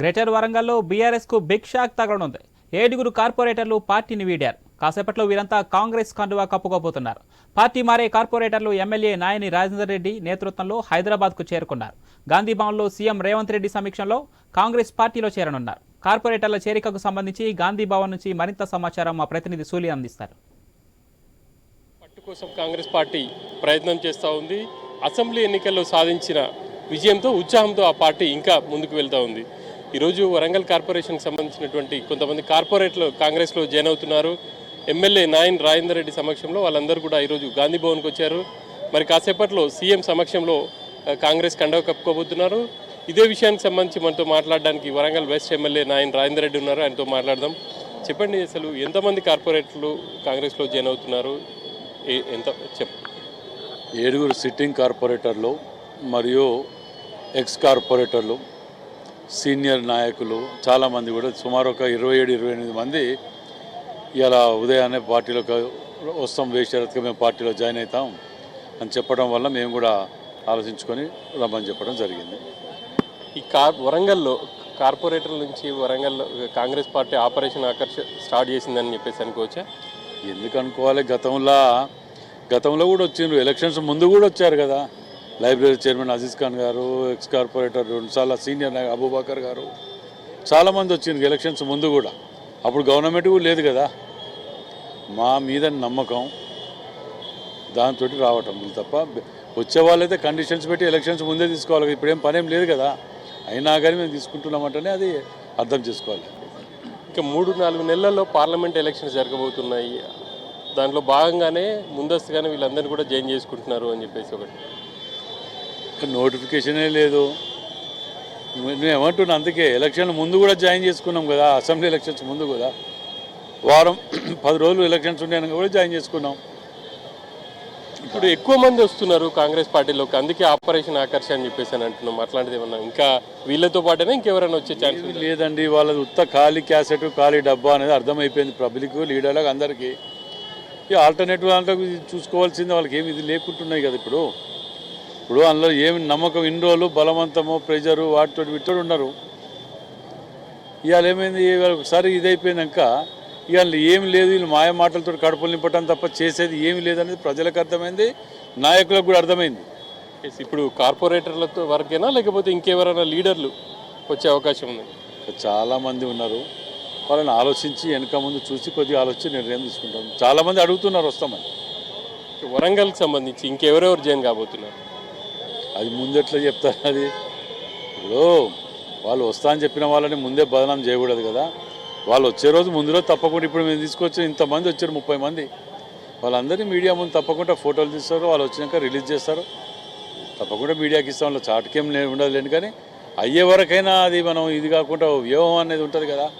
Greater వరంగల్లో బీఆర్ఎస్కు big shock తగలనుంది. ఏడుగురు కార్పొరేటర్లు పార్టీని వీడారు. కాసేపట్లో వీరంతా కాంగ్రెస్ కండువా కప్పుకోబోతున్నారు. పార్టీ మారే కార్పొరేటర్లు ఎమ్మెల్యే నాయని రాజేందర్ రెడ్డి నేతృత్వంలో హైదరాబాద్కు చేరుకున్నారు. గాంధీ భవన్లో సీఎం రేవంత్ రెడ్డి సమీక్షంలో కాంగ్రెస్ పార్టీలో చేరనున్నారు. కార్పొరేటర్ల చేరికకు సంబంధించి గాంధీభవన్ నుంచి మరింత సమాచారం మా ప్రతినిధి సూలి అందిస్తారు. పట్టు కోసం కాంగ్రెస్ పార్టీ ప్రయత్నం చేస్తూ ఉంది. అసెంబ్లీ ఎన్నికల్లో సాధించిన విజయంతో ఉత్సాహంతో ఆ పార్టీ ఇంకా ముందుకు వెళ్తూ ఉంది. ఈరోజు వరంగల్ కార్పొరేషన్కి సంబంధించినటువంటి కొంతమంది కార్పొరేట్లు కాంగ్రెస్లో జాయిన్ అవుతున్నారు. ఎమ్మెల్యే నాయన్ రాజేందర్ రెడ్డి సమక్షంలో వాళ్ళందరూ కూడా ఈరోజు గాంధీ భవన్కి వచ్చారు. మరి కాసేపట్లో సీఎం సమక్షంలో కాంగ్రెస్ కండవ కప్పుకోబోతున్నారు. ఇదే విషయానికి సంబంధించి మనతో మాట్లాడడానికి వరంగల్ వెస్ట్ ఎమ్మెల్యే నాయన్ రాజేందర్ రెడ్డి ఉన్నారు. ఆయనతో మాట్లాడదాం. చెప్పండి అసలు ఎంతమంది కార్పొరేట్లు కాంగ్రెస్లో జాయిన్ అవుతున్నారు? ఏ- ఎంత చెప్ ఏడుగురు సిట్టింగ్ కార్పొరేటర్లు మరియు ఎక్స్ కార్పొరేటర్లు సీనియర్ నాయకులు చాలామంది కూడా సుమారు ఒక ఇరవై ఏడు ఇరవై ఎనిమిది మంది ఇలా ఉదయాన్నే పార్టీలోకి వస్తాం వేషరత్గా మేము పార్టీలో జాయిన్ అవుతాం అని చెప్పడం వల్ల మేము కూడా ఆలోచించుకొని రమ్మని చెప్పడం జరిగింది. ఈ కార్ వరంగల్లో కార్పొరేటర్ల నుంచి వరంగల్లో Congress party operation Akarsha start చేసిందని చెప్పేసి అనుకోవచ్చా? ఎందుకు అనుకోవాలి? గతంలో గతంలో కూడా వచ్చిండ్రు. ఎలక్షన్స్ ముందు కూడా వచ్చారు కదా. లైబ్రరీ చైర్మన్ అజీజ్ ఖాన్ గారు ఎక్స్ కార్పొరేటర్ చాలా సీనియర్ అబూబాకర్ గారు. చాలామంది వచ్చింది ఎలక్షన్స్ ముందు కూడా. అప్పుడు గవర్నమెంట్ కూడా లేదు కదా. మా మీద నమ్మకం. దాంతో రావటం తప్ప వచ్చే వాళ్ళైతే కండిషన్స్ పెట్టి ఎలక్షన్స్ ముందే తీసుకోవాలి. ఇప్పుడు ఇప్పుడేం పనేం లేదు కదా. అయినా కానీ మేము తీసుకుంటున్నామంటేనే అది అర్థం చేసుకోవాలి. ఇంకా మూడు నాలుగు నెలల్లో పార్లమెంట్ ఎలక్షన్స్ జరగబోతున్నాయి. దాంట్లో భాగంగానే ముందస్తుగానే వీళ్ళందరినీ కూడా జాయిన్ చేసుకుంటున్నారు అని చెప్పేసి ఒకటి. నోటిఫికేషనే లేదు. నేను ఏమంటున్నా అందుకే ఎలక్షన్ ముందు కూడా జాయిన్ చేసుకున్నాం కదా అసెంబ్లీ ఎలక్షన్స్ ముందు కూడా. వారం పది రోజులు ఎలక్షన్స్ ఉన్నాయని కూడా జాయిన్ చేసుకున్నాం. ఇప్పుడు ఎక్కువ మంది వస్తున్నారు కాంగ్రెస్ పార్టీలోకి అందుకే ఆపరేషన్ ఆకర్ష అని చెప్పేసి అని అంటున్నాం. అట్లాంటిది ఏమన్నా ఇంకా వీళ్ళతో పాటేనా ఇంకెవరైనా వచ్చే ఛాన్స్ లేదండి వాళ్ళది ఉత్త ఖాళీ క్యాసెట్ ఖాళీ డబ్బా అనేది అర్థమైపోయింది పబ్లిక్ లీడర్లకు అందరికీ. ఈ ఆల్టర్నేటివ్ దాంట్లో చూసుకోవాల్సింది వాళ్ళకి ఏమి ఇది లేకుంటున్నాయి కదా ఇప్పుడు. ఇప్పుడు అందులో ఏమి నమ్మకం ఇన్ని రోజులు బలవంతము ప్రెజరు వాటితో వీటితో ఉన్నారు ఇవాళ ఏమైంది? ఇవాళ ఒకసారి ఇది అయిపోయినాక ఇవాళ ఏమి లేదు వీళ్ళు మాయ మాటలతో కడుపులు నింపటం తప్ప చేసేది ఏమి లేదనేది ప్రజలకు అర్థమైంది నాయకులకు కూడా అర్థమైంది. ఇప్పుడు కార్పొరేటర్లతో వరకేనా? లేకపోతే ఇంకెవరైనా లీడర్లు వచ్చే అవకాశం ఉంది? చాలామంది ఉన్నారు. వాళ్ళని ఆలోచించి వెనక ముందు చూసి కొద్దిగా ఆలోచించి నిర్ణయం తీసుకుంటాం. చాలామంది అడుగుతున్నారు వస్తామని. వరంగల్కి సంబంధించి ఇంకెవరెవరు జాయిన్ కాబోతున్నారు? అది ముందెట్లా చెప్తారు అది? ఇప్పుడు వాళ్ళు వస్తా అని చెప్పిన వాళ్ళని ముందే బదనాం చేయకూడదు కదా. వాళ్ళు వచ్చే రోజు ముందు రోజు తప్పకుండా ఇప్పుడు మేము తీసుకొచ్చి ఇంతమంది వచ్చారు ముప్పై మంది. వాళ్ళందరినీ మీడియా ముందు తప్పకుండా ఫోటోలు తీస్తారు వాళ్ళు వచ్చినాక రిలీజ్ చేస్తారు. తప్పకుండా మీడియాకి ఇస్తాం వాళ్ళ చాటుకేం లే- ఉండదు లేని కానీ అయ్యే వరకైనా అది మనం ఇది కాకుండా వ్యూహం అనేది ఉంటుంది కదా.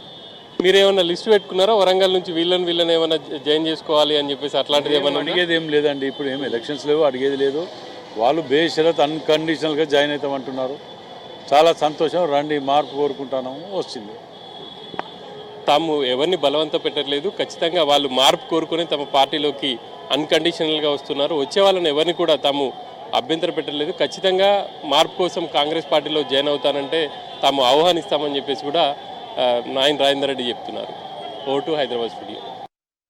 మీరు ఏమైనా లిస్ట్ పెట్టుకున్నారా? వరంగల్ నుంచి వీళ్ళని వీళ్ళని ఏమైనా జాయిన్ చేసుకోవాలి అని చెప్పేసి అట్లాంటిది ఏమైనా? అడిగేది ఏం లేదండి. ఇప్పుడు ఏం ఎలక్షన్స్ లేవు అడిగేది లేదు. వాళ్ళు బేషరత్ అన్కండిషనల్గా జాయిన్ అవుతామంటున్నారు. చాలా సంతోషం. రండి మార్పు కోరుకుంటున్నాము వచ్చింది తాము ఎవరిని బలవంత పెట్టట్లేదు. ఖచ్చితంగా వాళ్ళు మార్పు కోరుకొని తమ పార్టీలోకి అన్కండిషనల్గా వస్తున్నారు. వచ్చే వాళ్ళని ఎవరిని కూడా తాము అభ్యంతర పెట్టలేదు ఖచ్చితంగా మార్పు కోసం కాంగ్రెస్ పార్టీలో జాయిన్ అవుతానంటే తాము ఆహ్వానిస్తామని చెప్పేసి కూడా ఆ, నాయన్ రాజేందర్ రెడ్డి చెప్తున్నారు. ఓటు హైదరాబాద్ స్టూడియో.